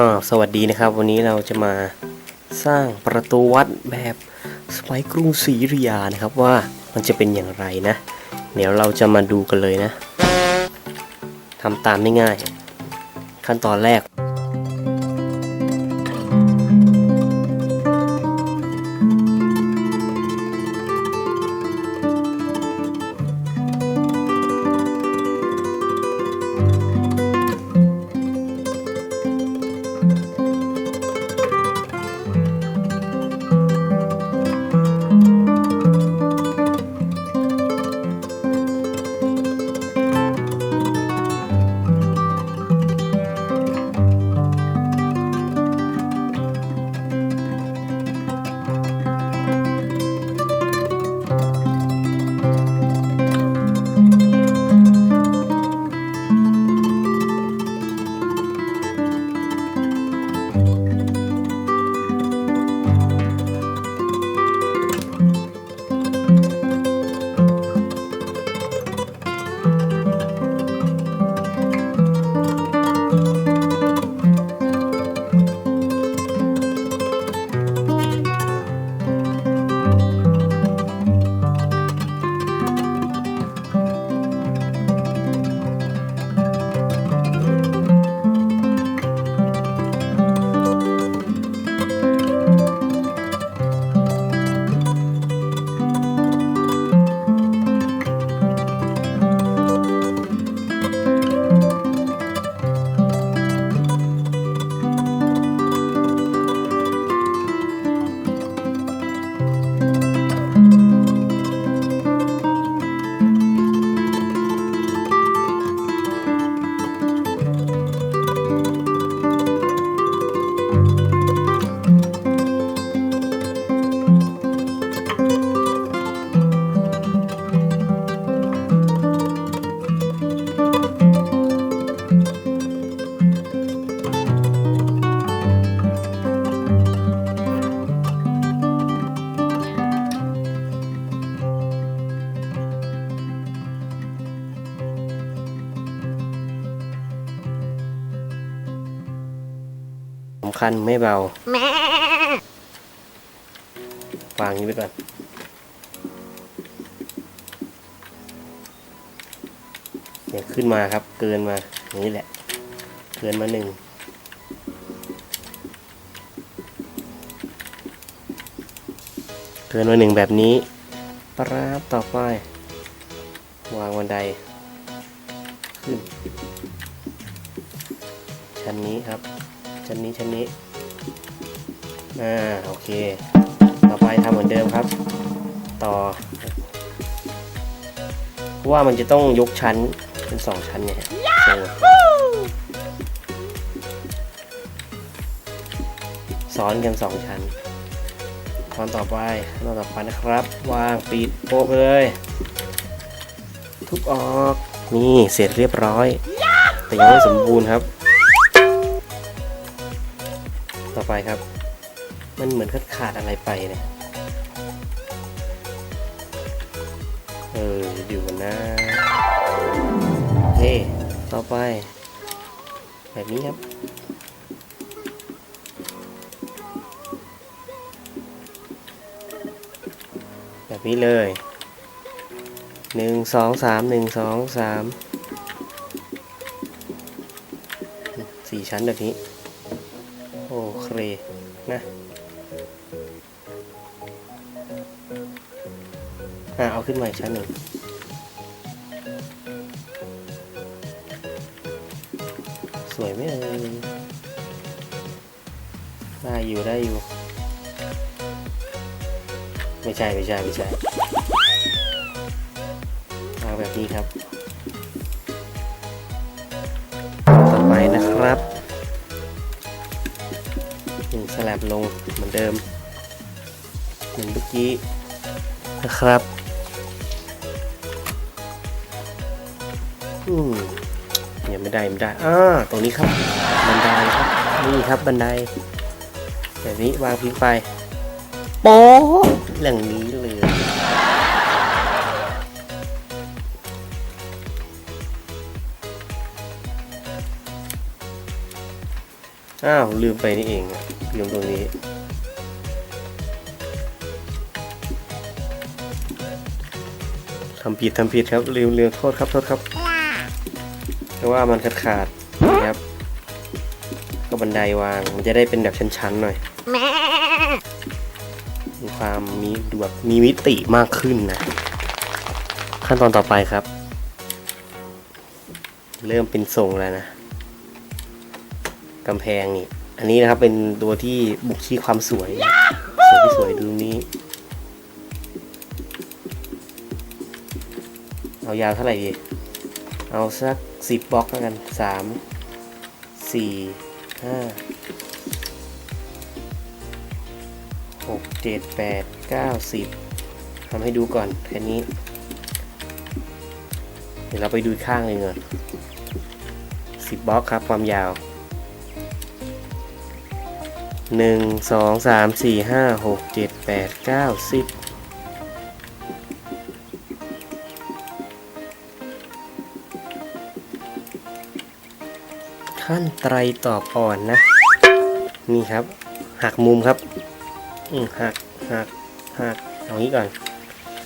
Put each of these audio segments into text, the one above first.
ก็สวัสดีนะครับ วันนี้เราจะมาสร้างประตูวัดแบบสมัยกรุงศรีอยุธยานะครับว่ามันจะเป็นอย่างไรนะ เดี๋ยวเราจะมาดูกันเลยนะทำตามได้ง่าย ขั้นตอนแรกำคัญไม่เบา วางนี้ไปก่อน เนี่ยขึ้นมาครับ เกินมา อย่างนี้แหละ เกินมาหนึ่ง เกินมาหนึ่งแบบนี้ปราบต่อไป วางบันได ขึ้น ชั้นนี้ครับ ชั้นนี้ชั้นนี้อ่าโอเค ต่อไปทำเหมือนเดิมครับ ต่อเพราะว่ามันจะต้องยกชั้นเป็นสองชั้นเนี่ยซ้อนกันสองชั้นตอนต่อไปขั้นตอนต่อไปนะครับ วางปิดโป๊ะเลย ทุบออก นี่เสร็จเรียบร้อย แต่ยังไม่สมบูรณ์ครับ ต่อไปครับ มันเหมือนขาดขาดอะไรไปเนี่ยเออดูนะโอเคต่อไป แบบนี้ครับแบบนี้เลยหนึ่งสองสามหนึ่งสองสามสี่ชั้นแบบนี้ นะอะเอาขึ้นมาอีกชั้นหนึ่งสวยไหมเอ่ยได้อยู่ได้อยู่ ไม่ใช่ไม่ใช่ไม่ใช่เอาแบบนี้ครับต่อไปนะครับ สลับลงเหมือนเดิม เหมือนเมื่อกี้นะครับ อืมยังไม่ได้ไม่ได้อ่าตรงนี้ครับ บันไดครับนี่ครับบันไดแบบนี้วางพิงไปโป๊ะอย่างนี้เลยอ้าวลืมไปนี่เองอะ ลืมตรงนี้ ทำผิดทำผิดครับลืมลืมโทษครับโทษครับ เพราะว่ามันขาดขาดๆนะครับก็บันไดวางมันจะได้เป็นแบบชั้นๆหน่อยมีความมีดูแบบมีมิติมากขึ้นนะ ขั้นตอนต่อไปครับ เริ่มเป็นทรงแล้วนะกำแพงนี่ อันนี้นะครับเป็นตัวที่บุกชี้ความสวย สวยที่สวยดูนี้เอายาวเท่าไหร่ดี เอาสักสิบบล็อกแล้วกันสามสี่ห้าหกเจ็ดแปดเก้าสิบทำให้ดูก่อนแค่นี้ เดี๋ยวเราไปดูข้างหนึ่งก่อนสิบบล็อกครับความยาว หนึ่งสองสามสี่ห้าหกเจ็ดแปดเก้าสิบขั้นไตรตอบอ่อนนะ นี่ครับ หักมุมครับอืหักหักหักเอางี้ก่อน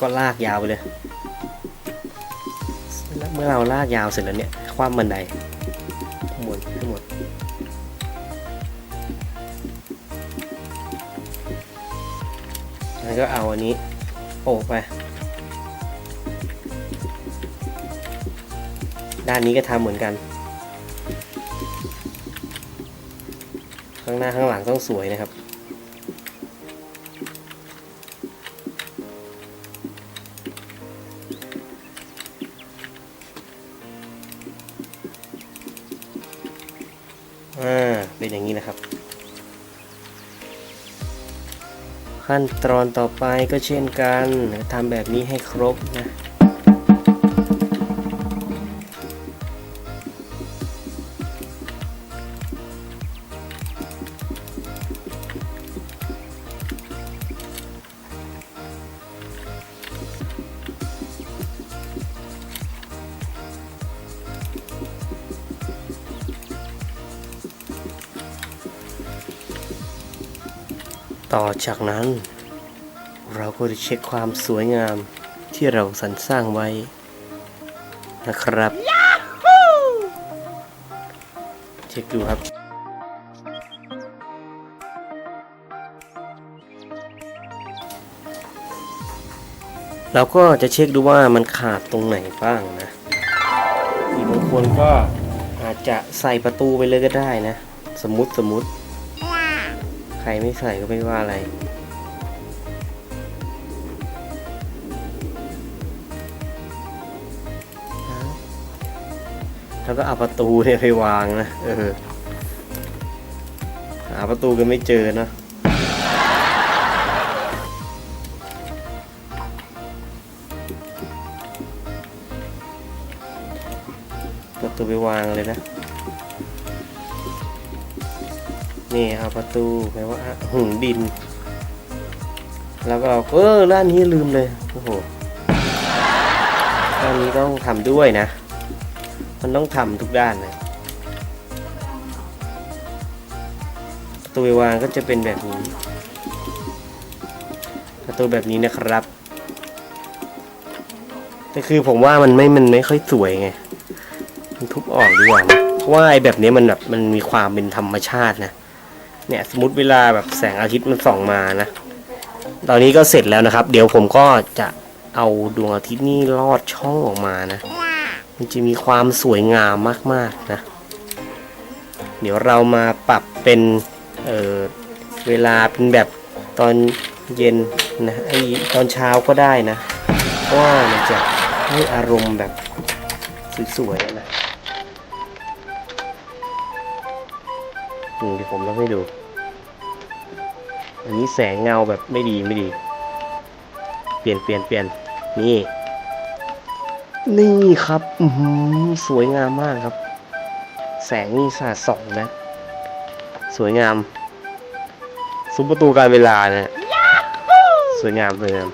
ก็ลากยาวไปเลยแล้วเมื่อเราลากยาวเสร็จแล้วเนี่ย คว่ำบันไดหมดทั้งหมด แล้วก็เอาอันนี้โอบไป ด้านนี้ก็ทำเหมือนกัน ข้างหน้าข้างหลังต้องสวยนะครับอ่าเป็นอย่างนี้นะครับ ขั้นตอนต่อไปก็เช่นกันทำแบบนี้ให้ครบนะ ต่อจากนั้น เราก็จะเช็คความสวยงามที่เราสรรสร้างไว้ นะครับ เช็คดูครับเราก็จะเช็คดูว่ามันขาดตรงไหนบ้างนะมีบางคนก็อาจจะใส่ประตูไปเลยก็ได้นะ สมมติสมมติใค รไม่ใส่ก็ไม่ว่าอะไร แล้วก็เอาประตูเนี่ยไปวางนะ เออ หาประตูกันไม่เจอนะประตูไปวางเลยนะ นี่เอาประตูแปลว่าหึงดิน แล้วก็เราเออด้านนี้ลืมเลยโอ้โหด้านนี้ต้องทำด้วยนะ มันต้องทำทุกด้านนะประตูไปวางก็จะเป็นแบบนี้ ประตูแบบนี้นะครับ แต่คือผมว่ามันไม่ มันไม่ค่อยสวยไง มันทุบออกดีกว่า เพราะว่าไอ้แบบนี้มันแบบ มันมีความเป็นธรรมชาตินะ เนี่ยสมมติเวลาแบบแสงอาทิตย์มันส่องมานะ ตอนนี้ก็เสร็จแล้วนะครับ เดี๋ยวผมก็จะเอาดวงอาทิตย์นี่ลอดช่องออกมานะ มันจะมีความสวยงามมากๆนะ เดี๋ยวเรามาปรับเป็นเเวลาเป็นแบบตอนเย็นนะไอตอนเช้าก็ได้นะเพราะว่ามันจะให้อารมณ์แบบสวยๆนะ อืมเดี๋ยวผมลองให้ดู อันนี้แสงเงาแบบไม่ดีไม่ดี เปลี่ยนเปลี่ยนเปลี่ยนนี่ นี่ครับ อือหือสวยงามมากครับ แสงนี่สาดส่องนะ สวยงาม ซุ้มประตูการเวลาเนะี่ยสวยงามสวยงาม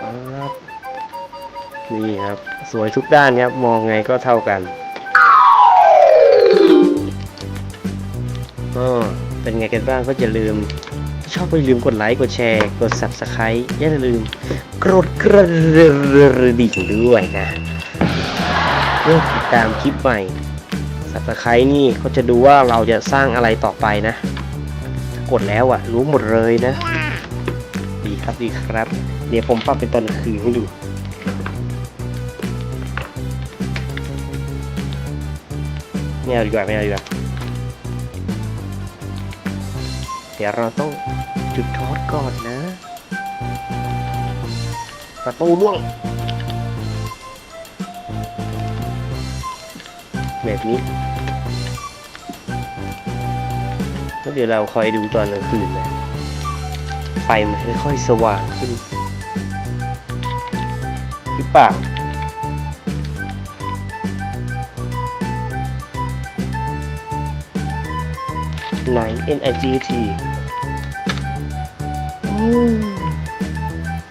ครับนี่ครับ สวยทุกด้านครับ มองไงก็เท่ากัน ไงกันบ้างก็อย่าลืม ชอบก็อย่าลืมกดไลค์กดแชร์กด subscribe อย่าลืมกดกระดิ่งด้วยนะเพื่อติดตามคลิปใหม่ subscribe นี่เขาจะดูว่าเราจะสร้างอะไรต่อไปนะ กดแล้วอะรู้หมดเลยนะ ดีครับดีครับ เดี๋ยวผมปรับเป็นตอนคืนให้ดูไม่เอาดีกว่าไม่เอาดีกว่า เดี๋ยวเราต้องจุดทอดก่อนนะ ประตูล่วงแบบนี้แล้วเดี๋ยวเราคอยดูตอนกลางคืนนะไฟมันค่อยๆสว่างขึ้นหรือเปล่าไหน N I G T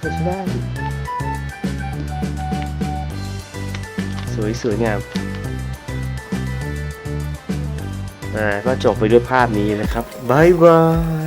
ก็ใช่ได้ สวยสวยงาม อ่า ก็จบไปด้วยภาพนี้นะครับบายบาย